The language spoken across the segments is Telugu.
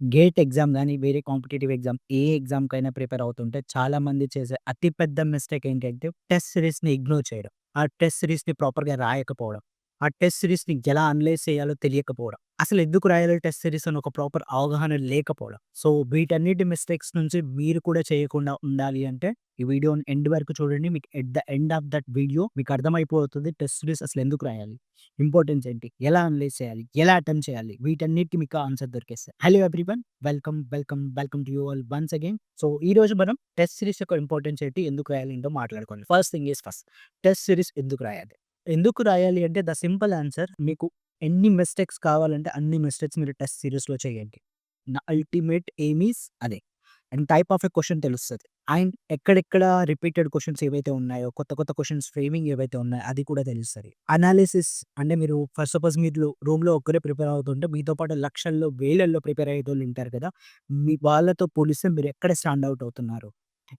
గేట్ ఎగ్జామ్ కానీ వేరే కాంపిటీటివ్ ఎగ్జామ్ ఏ ఎగ్జామ్‌కైనా ప్రిపేర్ అవుతుంటే చాలామంది చేసే అతిపెద్ద మిస్టేక్ ఏంటంటే టెస్ట్ సిరీస్‌ని ఇగ్నోర్ చేయడం. ఆ టెస్ట్ సిరీస్‌ని ప్రాపర్‌గా రాయకపోవడం. ఆ టెస్ట్ సిరీస్‌ని ఎలా అనలైజ్ చేయాలో తెలియకపోవడం. అసలు ఎందుకు రాయాలి టెస్ట్ సిరీస్ అని ఒక ప్రాపర్ అవగాహన లేకపోవడం. సో, వీటన్నిటి మిస్టేక్స్ నుంచి మీరు కూడా చేయకుండా ఉండాలి అంటే ఈ వీడియోని ఎండ్ వరకు చూడండి. మీకు at the end of that video మీకు అర్థమైపోతుంది టెస్ట్ సిరీస్ అసలు ఎందుకు రాయాలి? ఇంపార్టెన్స్ ఏంటి? ఎలా అనలైజ్ చేయాలి? ఎలా అటెంప్ట్ చేయాలి? వీటన్నిటికి మీకు answer దొరికేస్తాయి. Hello everyone welcome, welcome, welcome to you all once again. So, ఈ రోజు మనం టెస్ట్ సిరీస్ యొక్క ఇంపార్టెన్స్ ఏంటి? ఎందుకు రాయాలి? ఏంటో మాట్లాడుకోండి first thing is first test series ఎందుకు రాయాలి? ఎందుకు రాయాలి అంటే ద సింపుల్ ఆన్సర్ మీకు ఎన్ని మిస్టేక్స్ కావాలంటే అన్ని మిస్టేక్స్ మీరు టెస్ట్ సిరీస్‌లో చేయండి. నా అల్టిమేట్ ఎయిమ్ ఈస్ అదే. And type of a question తెలుస్తుంది అండ్ ఎక్కడెక్కడ రిపీటెడ్ క్వశ్చన్స్ ఏవైతే ఉన్నాయో, కొత్త కొత్త క్వశ్చన్స్ ఫ్రేమింగ్ ఏవైతే ఉన్నాయో అది కూడా తెలుస్తుంది అనాలిసిస్ అంటే మీరు ఫస్ట్ సపోజ్ మీరు రూమ్‌లో ఒక్కరే ప్రిపేర్ అవుతుంటే మీతో పాటు లక్షల్లో, వేలల్లో ప్రిపేర్ అయ్యే వాళ్ళు ఉంటారు కదా! మీ వాళ్ళతో పోలిస్తే మీరు ఎక్కడ స్టాండ్ అవుట్ అవుతున్నారు?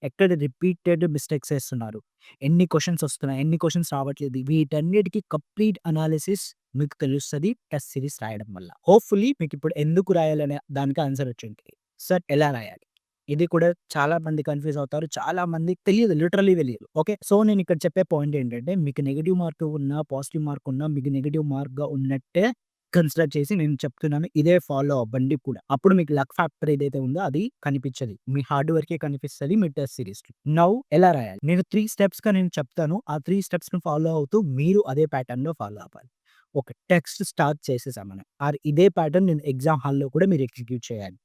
ఎక్కడ రిపీటెడ్ మిస్టేక్స్ చేస్తున్నారు? ఎన్ని క్వశ్చన్స్ వస్తున్నాయి? ఎన్ని క్వశ్చన్స్ రావట్లేదు? వీటన్నిటికీ కంప్లీట్ అనాలిసిస్ మీకు తెలుస్తది టెస్ట్ సిరీస్ రాయడం వల్ల. హోప్‌ఫుల్లీ మీకు ఇప్పుడు ఎందుకు రాయాలనే దానికి ఆన్సర్ వచ్చింది. సార్ ఎలా రాయాలి? ఇది కూడా చాలా మంది కన్‌ఫ్యూజ్ అవుతారు. చాలా మంది తెలియదు. లిటరలీ తెలియదు. ఓకే. సో, నేను ఇక్కడ చెప్పే పాయింట్ ఏంటంటే మీకు నెగిటివ్ మార్క్ ఉన్నా, పాజిటివ్ మార్క్ ఉన్నా మీకు నెగిటివ్ మార్క్‌గా ఉన్నట్టే కన్సిడర్ చేసి నేను చెప్తున్నాను. ఇదే ఫాలో అవ్వండి కూడా. అప్పుడు మీకు లక్ ఫ్యాక్టర్ ఏదైతే ఉందో అది కనిపించదు మీ హార్డ్ వర్కే కనిపిస్తుంది మీ టెస్ట్ సిరీస్ నౌ ఎలా రాయాలి? నేను 3 స్టెప్స్‌గా నేను చెప్తాను. ఆ త్రీ స్టెప్స్‌ని ఫాలో అవుతూ మీరు అదే ప్యాటర్న్‌లో ఫాలో అవ్వాలి. ఒక టెక్స్ట్ స్టార్ట్ చేసేసాం మనం. ఆర్ ఇదే ప్యాటర్న్ నేను ఎగ్జామ్ హాల్‌లో కూడా మీరు ఎగ్జిక్యూట్ చేయాలి.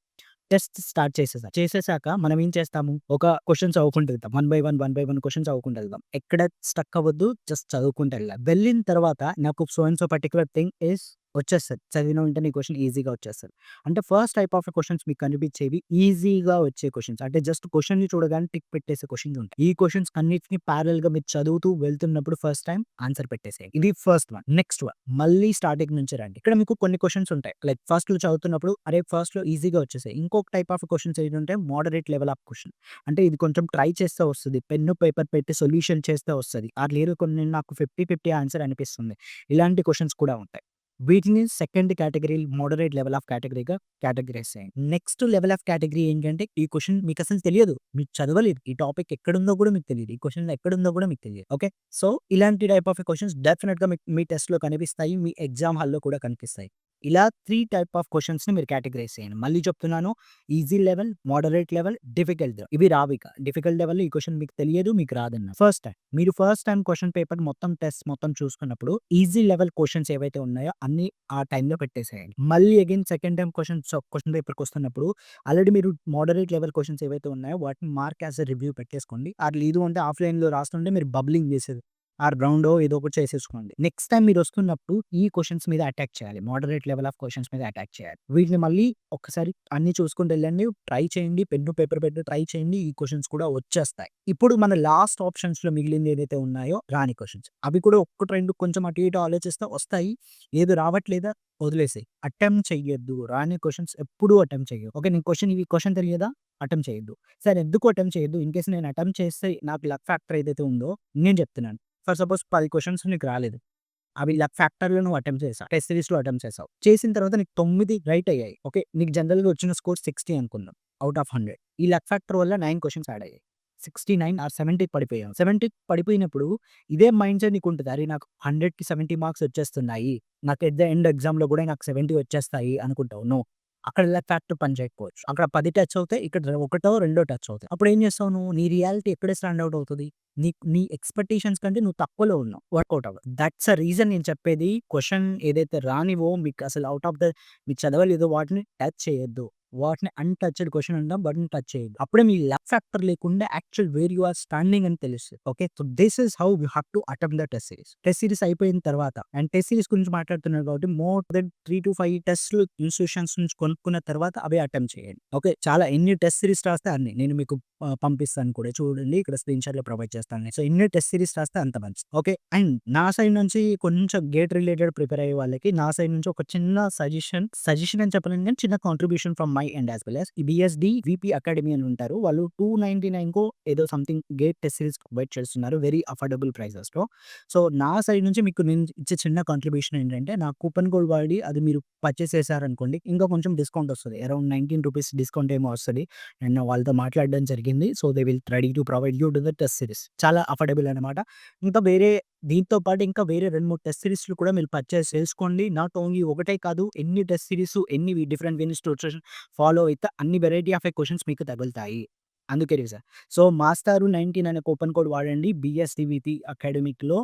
టెస్ట్ స్టార్ట్ చేసేసా. చేసేసాక మనం ఏం చేస్తాము? ఒక క్వెషన్ చదువుకుంటూ వెళ్తాం. One by one, one by one question చదువుకుంటూ వెళ్దాం. ఎక్కడ స్టక్ అవ్వద్దు. జస్ట్ చదువుకుంటూ వెళ్ళాలి. వెళ్ళిన తర్వాత నాకు so and so particular thing is వచ్చేస్తారు చదివిన వెంటనే ఈ ఈజీగా వచ్చేస్తారు అంటే ఫస్ట్ టైప్ ఆఫ్ క్వశ్చన్స్ మీకు కనిపించేవి ఈజీగా వచ్చే క్వశ్చన్స్ అంటే జస్ట్ క్వెషన్‌ని చూడగానే టిక్ పెట్టేసే క్వశ్చన్స్ ఉంటాయి. ఈ క్వశ్చన్స్ అన్నిటిని గా మీరు చదువుతూ వెళ్తున్నప్పుడు ఫస్ట్ టైం ఆన్సర్ పెట్టేసేయండి. ఇది ఫస్ట్ వన్. నెక్స్ట్ వన్ మళ్ళీ స్టార్టింగ్ నుంచి రండి. ఇక్కడ మీకు కొన్ని క్వశ్చన్స్ ఉంటాయి. లైక్ ఫస్ట్‌లో చదువుతున్నప్పుడు అరే! ఫస్ట్‌లో ఈజీగా వచ్చేసాయి. ఇంకొక టైప్ ఆఫ్ క్వశ్చన్స్ ఏంటంటే మోడరేట్ లెవెల్ ఆఫ్ క్వశ్చన్ అంటే ఇది కొంచెం ట్రై చేస్తే వస్తుంది పెన్ను, పేపర్ పెట్టి సొల్యూషన్ చేస్తే వస్తుంది ఆ లేదు కొన్ని నాకు 50, 50 ఆన్సర్ అనిపిస్తుంది. ఇలాంటి క్వశ్చన్స్ కూడా ఉంటాయి. వీటిని second category moderate level of కేటగిరీగా categorise చేయండి. నెక్స్ట్ లెవెల్ ఆఫ్ కేటగిరీ ఏంటంటే ఈ క్వశ్చన్ మీకు అసలు తెలియదు. మీరు చదవలేదు. ఈ టాపిక్ ఎక్కడుందో కూడా మీకు తెలియదు ఈ క్వశ్చన్ ఎక్కడుందో కూడా మీకు తెలియదు. ఓకే. సో, ఇలాంటి టైప్ ఆఫ్ క్వశ్చన్స్ డెఫినెట్గా మీకు మీ టెస్ట్‌లో కనిపిస్తాయి. మీ ఎగ్జామ్ హాల్‌లో కూడా కనిపిస్తాయి. ఇలా త్రీ టైప్ ఆఫ్ క్వశ్చన్స్ని మీరు కేటగరైజ్ చేయండి. మళ్ళీ చెప్తున్నాను. Easy level, moderate level, difficult ఇవి రావిక. డిఫికల్ట్ లెవెల్‌లో ఈ క్వశ్చన్ మీకు తెలియదు. మీకు రాదన్న. ఫస్ట్ టైమ్ మీరు ఫస్ట్ టైం క్వశ్చన్ పేపర్ మొత్తం టెస్ట్ మొత్తం చూసుకున్నప్పుడు ఈజీ లెవెల్ క్వశ్చన్స్ ఏవైతే ఉన్నాయో అన్నీ ఆ టైంలో పెట్టేసేయండి. మళ్ళీ again second time question question పేపర్‌కి వస్తున్నప్పుడు ఆల్రెడీ మీరు మోడరేట్ లెవెల్ క్వశ్చన్స్ ఏవైతే ఉన్నాయో వాటిని మార్క్ యాస్ రివ్యూ పెట్టేసుకోండి. అది లేదు అంటే ఆఫ్‌లైన్‌లో రాస్తుంటే మీరు బబ్లింగ్ చేసేది. ఆర్ రౌండో ఏదో ఒకటి చేసేసుకోండి. నెక్స్ట్ టైం మీరు వస్తున్నప్పుడు ఈ క్వశ్చన్స్ మీద అటాక్ చేయాలి. మోడరేట్ లెవెల్ ఆఫ్ క్వశ్చన్స్ మీద అటాక్ చేయాలి. వీటిని మళ్ళీ ఒకసారి అన్ని చూసుకుంటూ వెళ్ళండి. ట్రై చేయండి. పెన్ను, పేపర్ పెట్టి ట్రై చేయండి. ఈ క్వశ్చన్స్ కూడా వచ్చేస్తాయి. ఇప్పుడు మన లాస్ట్ ఆప్షన్స్‌లో మిగిలింది ఏదైతే ఉన్నాయో రాని క్వశ్చన్స్ అవి కూడా ఒక్కటి రెండు కొంచెం అటు ఇటు ఆలోచిస్తే వస్తాయి. ఏది రావట్లేదా వదిలేసాయి అటెంప్ట్ చెయ్యొద్దు. రాని క్వశ్చన్స్ ఎప్పుడూ అటెంప్ట్ చేయదు ఓకే. నేను క్వశ్చన్ ఈ క్వశ్చన్ తెలియదా? అటెంప్ట్ చేయొద్దు. సరే ఎందుకు అటెంప్ట్ చేయొద్దు? ఇన్ కేస్ నేను అటెంప్ట్ చేస్తే నాకు లక్ ఫ్యాక్టర్ ఏదైతే ఉందో నేను చెప్తున్నాను. ఫర్ సపోజ్ పది క్వశ్చన్స్ నీకు రాలేదు. అవి ఇలా ఫ్యాక్టర్‌లో నువ్వు అటెంప్ట్ చేసావు. టెస్ట్ సిరీస్‌లో అటెంప్ట్ చేసావు. చేసిన తర్వాత నీకు తొమ్మిది రైట్ అయ్యాయి. ఓకే. నీకు జనరల్‌గా వచ్చిన స్కోర్ 60 అనుకుందాం. Out of 100. ఈ లక్ ఫ్యాక్టర్ వల్ల నైన్ క్వశ్చన్స్ యాడ్ అయ్యాయి. 69 ఆర్ సెవెంటీ పడిపోయాం సెవెంటీకి పడిపోయినప్పుడు ఇదే మైండ్ సెట్ ఉంటుంది అరే! నాకు 100కి 70 మార్క్స్ వచ్చేస్తున్నాయి. నాకు ఎట్ ద ఎండ్ ఎగ్జామ్‌లో కూడా నాకు 70 వచ్చేస్తాయి అనుకుంటావు. నో. అక్కడ లెఫ్ట్ ఫ్యాక్టర్ పని చేయకపోవచ్చు. అక్కడ పది టచ్ అవుతాయి. ఇక్కడ ఒకటో, రెండో టచ్ అవుతాయి. అప్పుడు ఏం చేస్తావు నువ్వు? నీ రియాలిటీ ఎక్కడ స్టాండ్ అవుట్ అవుతుంది నీ నీ ఎక్స్‌పెక్టేషన్స్ కంటే నువ్వు తక్కువలో ఉన్నావు. వర్కౌట్ అవ్వదు. దట్స్ అ రీజన్ నేను చెప్పేది క్వశ్చన్ ఏదైతే రానివో మీకు అసలు అవుట్ ఆఫ్ ద మీరు చదవలేదో వాటిని టచ్ చేయొద్దు. వాటిని అన్‌టచ్డ్ క్వశ్చన్ అంటాం. వాటిని టచ్ చేయండి అప్పుడే మీ లక్ ఫ్యాక్టర్ లేకుండా actual where you are standing అని తెలుస్తుంది okay. So, this is how you have to attempt the test series. Test series అయిపోయిన తర్వాత అండ్ టెస్ట్ సిరీస్ గురించి మాట్లాడుతున్నారు కాబట్టి మోర్ దెన్ 3-5 టెస్ట్‌లు ఇన్‌స్టిట్యూషన్స్ నుంచి కొనుక్కున్న తర్వాత అవి అటెంప్ట్ చేయండి. ఓకే. చాలా ఎన్ని టెస్ట్ సిరీస్ రాస్తే అన్ని. నేను మీకు పంపిస్తాను కూడా చూడండి. ఇక్కడ స్క్రీన్‌షాట్‌లో ప్రొవైడ్ చేస్తాను. సో, ఎన్ని టెస్ట్ సిరీస్ రాస్తే అంత మంచి ఓకే. అండ్ నా సైడ్ నుంచి కొంచెం గేట్ రిలేటెడ్ ప్రిపేర్ అయ్యే వాళ్ళకి నా సైడ్ నుంచి ఒక చిన్న సజెషన్, సజెషన్ అని చెప్పలేను కానీ చిన్న contribution from my and as well as ఈ బిఎస్డి విపి అకాడమీ అని ఉంటారు. వాళ్ళు 299కో ఏదో something GATE test series provide చేస్తున్నారు. వెరీ అఫోర్డబుల్ ప్రైసెస్‌లో. సో, నా సైడ్ నుంచి మీకు నేను ఇచ్చే చిన్న కాంట్రిబ్యూషన్ ఏంటంటే, నా కూపన్ కోడ్ వాడి అది మీరు పర్చేస్ చేశారనుకోండి, ఇంకా కొంచెం డిస్కౌంట్ వస్తుంది అరౌండ్ 19 రూపీస్ డిస్కౌంట్ ఏమో వస్తుంది నేను వాళ్ళతో మాట్లాడడం జరిగింది. So, they will ready to provide you to the test series. చాలా అఫోర్డబుల్ అనమాట. ఇంకా వేరే దీంతో పాటు ఇంకా వేరే 2, 3 టెస్ట్ సిరీస్‌లు కూడా మీరు పర్చేస్ చేసుకోండి. నాట్ ఓన్లీ ఒకటే కాదు ఎన్ని టెస్ట్ సిరీస్ ఎన్ని డిఫరెంట్ ఇన్‌స్టిట్యూషన్ ఫాలో అయితే అన్ని వెరైటీ ఆఫ్ క్వశ్చన్స్ మీకు తగులుతాయి. అందుకే సార్ సో, మాస్టారు 19 అనే కూపన్ కోడ్ వాడండి. బిఎస్డివిటి అకాడమిక్‌లో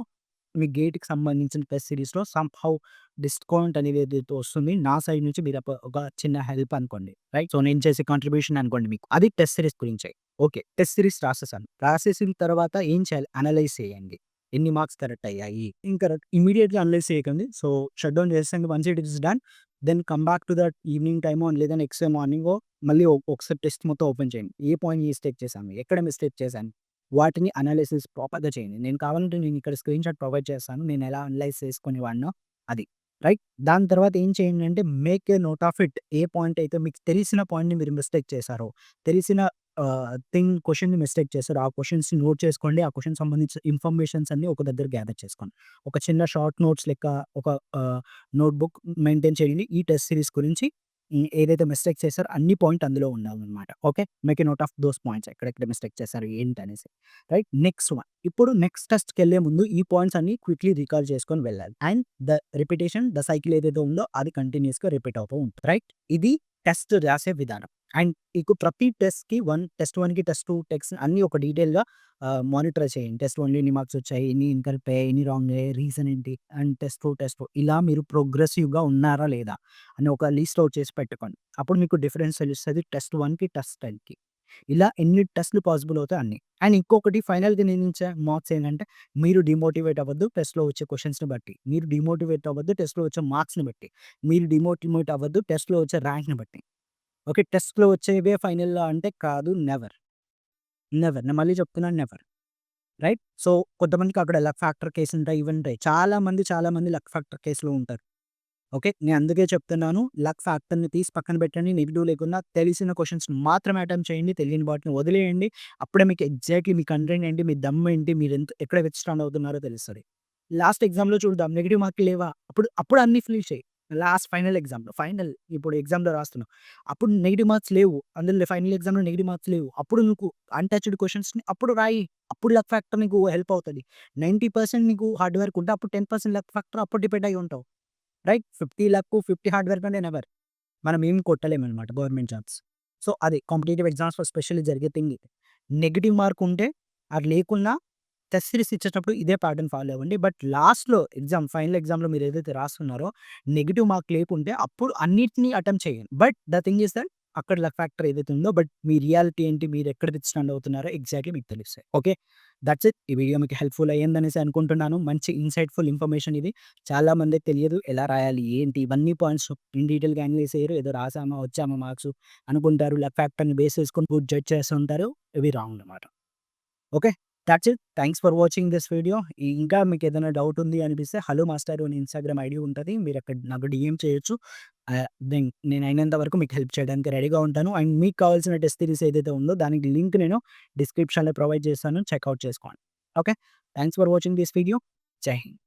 మీ గేట్‌కి సంబంధించిన టెస్ట్ సిరీస్‌లో సంహౌ డిస్కౌంట్ అనేది వస్తుంది. నా సైడ్ నుంచి మీరు ఒక చిన్న హెల్ప్ అనుకోండి. రైట్. సో, నేను చేసే కాంట్రిబ్యూషన్ అనుకోండి మీకు. అది టెస్ట్ సిరీస్ గురించే. ఓకే. టెస్ట్ సిరీస్ రాసేసాను. రాసేసిన తర్వాత ఏం చేయాలి? అనలైజ్ చేయండి. ఎన్ని మార్క్స్ కరెక్ట్ అయ్యాయి? ఇన్‌కరెక్ట్ ఇమీడియట్గా అనలైజ్ చేయకండి. సో, షట్ డౌన్ చేసాక once it is done then come back to that evening టైమో లేదా నెక్స్ట్ డే మార్నింగో మళ్ళీ ఒకసారి టెస్ట్ మొత్తం ఓపెన్ చేయండి. ఏ పాయింట్ మిస్టేక్ చేశాను? ఎక్కడ మిస్టేక్ చేశాను? వాటిని అనాలిసిస్ ప్రాపర్‌గా చేయండి. నేను కావాలంటే నేను ఇక్కడ స్క్రీన్ షాట్ ప్రొవైడ్ చేస్తాను. నేను ఎలా అనలైజ్ చేసుకునేవాడినో అది. రైట్. దాని తర్వాత ఏం చేయండి అంటే make a note of it. A point అయితే మీకు తెలిసిన పాయింట్‌ని మీరు మిస్టేక్ చేశారో, తెలిసిన ఆహ్, థింగ్ క్వెషన్‌ని మిస్టేక్ చేశారు. ఆ క్వెషన్స్‌ని నోట్ చేసుకోండి. ఆ క్వెషన్‌కి సంబంధించిన ఇన్ఫర్మేషన్స్ అన్నీ ఒక దగ్గర గ్యాదర్ చేసుకోండి. ఒక చిన్న షార్ట్ నోట్స్ లెక్క ఒక ఆహ్, నోట్‌బుక్ మెయింటైన్ చేయండి. ఈ టెస్ట్ సిరీస్ గురించి హ్మ్, ఏదైతే మిస్టేక్ చేశారో అన్ని పాయింట్ అందులో ఉండాలనమాట. Okay. Make a note of those points ఎక్కడెక్కడ మిస్టేక్ చేశారు ఏంటనేసి. రైట్. Next one. ఇప్పుడు నెక్స్ట్ టెస్ట్‌కెళ్ళే ముందు ఈ పాయింట్స్ అన్నీ క్విక్‌లీ రికాల్ చేసుకొని వెళ్ళాలి. And the repetition the cycle ఏదైతే ఉందో అది కంటిన్యూయస్‌గా రిపీట్ అవుతూ ఉంటుంది. రైట్. ఇది టెస్ట్ రాసే విధానం. అండ్ మీకు ప్రతి టెస్ట్‌కి వన్ టెస్ట్ వన్కి టెస్ట్ టూ టెక్స్ట్ అన్నీ ఒక డీటెయిల్‌గా మానిటర్ చేయండి. టెస్ట్ వన్లో ఎన్ని మార్క్స్ వచ్చాయి? ఎన్ని ఇన్‌కరెక్ట్ అయ్యాయి? ఎన్ని రాంగ్ అయ్యాయి? రీజన్ ఏంటి? And test two test two ఇలా మీరు ప్రోగ్రెసివ్‌గా ఉన్నారా లేదా? అని ఒక లిస్ట్ అవుట్ చేసి పెట్టుకోండి. అప్పుడు మీకు డిఫరెన్స్ తెలుస్తుంది టెస్ట్ వన్కి టెస్ట్ 10కి. ఇలా ఎన్ని టెస్ట్‌లు పాసిబుల్ అవుతాయి అన్ని. అండ్ ఇంకొకటి ఫైనల్‌గా నేను ఇచ్చే మార్క్స్ ఏంటంటే మీరు డిమోటివేట్ అవ్వద్దు టెస్ట్‌లో వచ్చే క్వశ్చన్స్ని బట్టి. మీరు డిమోటివేట్ అవ్వద్దు టెస్ట్‌లో వచ్చే మార్క్స్‌ని బట్టి. మీరు డిమోటివేట్ అవ్వద్దు టెస్ట్‌లో వచ్చే ర్యాంక్‌ని బట్టి. ఓకే. టెస్ట్‌లో వచ్చేవే ఫైనల్‌లో అంటే కాదు. నెవర్. నెవర్. నేను మళ్ళీ చెప్తున్నాను నెవర్. రైట్. సో, కొంతమందికి అక్కడ లక్ ఫ్యాక్టర్ కేసులు ఉంటాయి. ఇవి ఉంటాయి. చాలా మంది లక్ ఫ్యాక్టర్ కేసులో ఉంటారు. ఓకే. నేను అందుకే చెప్తున్నాను లక్ ఫ్యాక్టర్‌ని తీసి పక్కన పెట్టండి. నెగిటివ్ లేకుండా తెలిసిన క్వశ్చన్స్ మాత్రమే అటెంప్ట్ చేయండి. తెలియని వాటిని వదిలేయండి. అప్పుడే మీకు ఎగ్జాక్ట్‌లీ మీ కంటెంట్ ఏంటి? మీ దమ్ ఏంటి? మీరు ఎంత ఎక్కడ విత్‌స్టాండ్ అవుతున్నారో తెలుస్తుంది లాస్ట్ ఎగ్జామ్‌లో చూద్దాం నెగిటివ్ మార్కులు లేవా? అప్పుడు అప్పుడు అన్నీ ఫిల్ చేయి. లాస్ట్ ఫైనల్ ఎగ్జామ్‌లో ఫైనల్ ఇప్పుడు ఎగ్జామ్‌లో రాస్తున్నావు. అప్పుడు నెగిటివ్ మార్క్స్ లేవు. అందులో ఫైనల్ ఎగ్జామ్‌లో నెగిటివ్ మార్క్స్ లేవు. అప్పుడు నీకు అన్‌టచ్డ్ క్వశ్చన్స్ని అప్పుడు రాయి. అప్పుడు లక్ ఫ్యాక్టర్ నీకు హెల్ప్ అవుతుంది నైంటీ పర్సెంట్ నీకు హార్డ్ వర్క్ ఉంటే అప్పుడు 10% లక్ ఫ్యాక్టర్ అప్పుడు డిపెండ్ అయ్యి ఉంటావు. Right. Fifty luck fifty hard work అంటే నెవర్. మనం ఏం కొట్టలేము అనమాట గవర్నమెంట్ జాబ్స్. సో, అది కాంపిటీటివ్ ఎగ్జామ్స్‌లో స్పెషల్లీ జరిగే థింగ్ నెగిటివ్ మార్క్ ఉంటే అది లేకున్నా టెస్ట్ సిరీస్ ఇచ్చేటప్పుడు ఇదే ప్యాటర్న్ ఫాలో అవ్వండి. బట్ లాస్ట్‌లో ఎగ్జామ్ ఫైనల్ ఎగ్జామ్‌లో మీరు ఏదైతే రాస్తున్నారో నెగిటివ్ మార్క్ లేకుంటే అప్పుడు అన్నిటినీ అటెంప్ట్ చేయండి. But the thing is that అక్కడ లక్ ఫ్యాక్టర్ ఏదైతే ఉందో బట్ మీ రియాలిటీ ఏంటి? మీరు ఎక్కడ స్టాండ్ అవుతున్నారో ఎగ్జాక్ట్‌లీ మీకు తెలుస్తాయి. ఓకే. That's it. ఈ వీడియో మీకు హెల్ప్‌ఫుల్ అయ్యిందనేసి అనుకుంటున్నాను. మంచి ఇన్‌సైట్‌ఫుల్ ఇన్ఫర్మేషన్ ఇది. చాలా మందికి తెలియదు. ఎలా రాయాలి? ఏంటి? ఇవన్నీ పాయింట్స్ ఇన్ డీటెయిల్‌గా అనలైజ్ చేయరు. ఏదో రాసామా, వచ్చామా మార్క్స్ అనుకుంటారు. లక్ ఫ్యాక్టర్‌ని బేస్ చేసుకొని జడ్జ్ చేస్తుంటారు. ఇవి రాంగ్ అనమాట. Okay. That's it. Thanks for watching this video. ఇంకా మీకు ఏదైనా డౌట్ ఉంది అనిపిస్తే హలో మాస్టర్ అని ఇన్‌స్టాగ్రామ్ ఐడి ఉంటుంది మీరు అక్కడ నాకు డిఎం చేయొచ్చు. దెన్ నేను అయినంత వరకు మీకు హెల్ప్ చేయడానికి రెడీగా ఉంటాను. అండ్ మీకు కావాల్సిన టెస్ట్ సిరీస్ ఏదైతే ఉందో దానికి లింక్ నేను డిస్క్రిప్షన్‌లో ప్రొవైడ్ చేస్తాను. చెక్అవుట్ చేసుకోండి. Okay. Thanks for watching this video. జై హింద్.